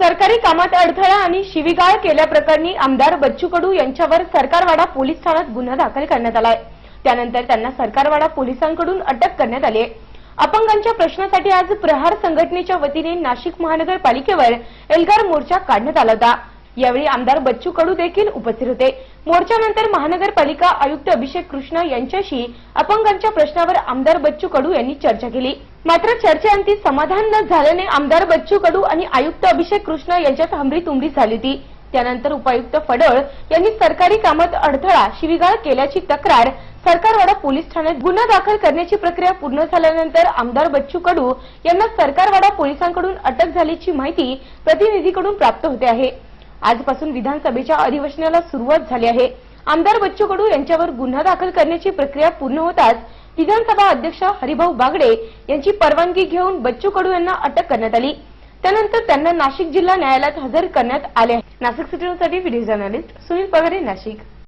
सरकारी कामात अडथळा आणि शिवीगाळ केल्याप्रकरणी आमदार बच्चू कडू यांच्यावर सरकारवाडा पोलीस ठाण्यात गुन्हा दाखल करण्यात आलाय. त्यानंतर त्यांना सरकारवाडा पोलिसांकडून अटक करण्यात आली आहे अपंगांच्या प्रश्नासाठी आज प्रहार संघटनेच्या वतीने नाशिक महानगरपालिकेवर एल्गार मोर्चा काढण्यात आला होता. यावेळी आमदार बच्चू कडू देखील उपस्थित होते. मोर्चानंतर महानगरपालिका आयुक्त अभिषेक कृष्ण यांच्याशी अपंगांच्या प्रश्नावर आमदार बच्चू कडू यांनी चर्चा केली. मात्र चर्चेअंती समाधान न झाल्याने आमदार बच्चू कडू आणि आयुक्त अभिषेक कृष्ण यांच्यात हमरी तुमरी झाली होती. त्यानंतर उपायुक्त फडळ यांनी सरकारी कामात अडथळा शिवीगाळ केल्याची तक्रार सरकारवाडा पोलीस ठाण्यात गुन्हा दाखल करण्याची प्रक्रिया पूर्ण झाल्यानंतर आमदार बच्चू कडू यांना सरकारवाडा पोलिसांकडून अटक झाल्याची माहिती प्रतिनिधीकडून प्राप्त होते आहे. आजपासून विधानसभेच्या अधिवेशनाला सुरुवात झाली आहे. आमदार बच्चू कडू यांच्यावर गुन्हा दाखल करण्याची प्रक्रिया पूर्ण होताच विधानसभा अध्यक्ष हरिभाऊ बागडे यांची परवानगी घेऊन बच्चू कडू यांना अटक करण्यात आली. त्यानंतर त्यांना नाशिक जिल्हा न्यायालयात हजर करण्यात आले आहे. नाशिक सिटीसाठी व्हिडिओ जर्नलिस्ट सुनील पगारे नाशिक.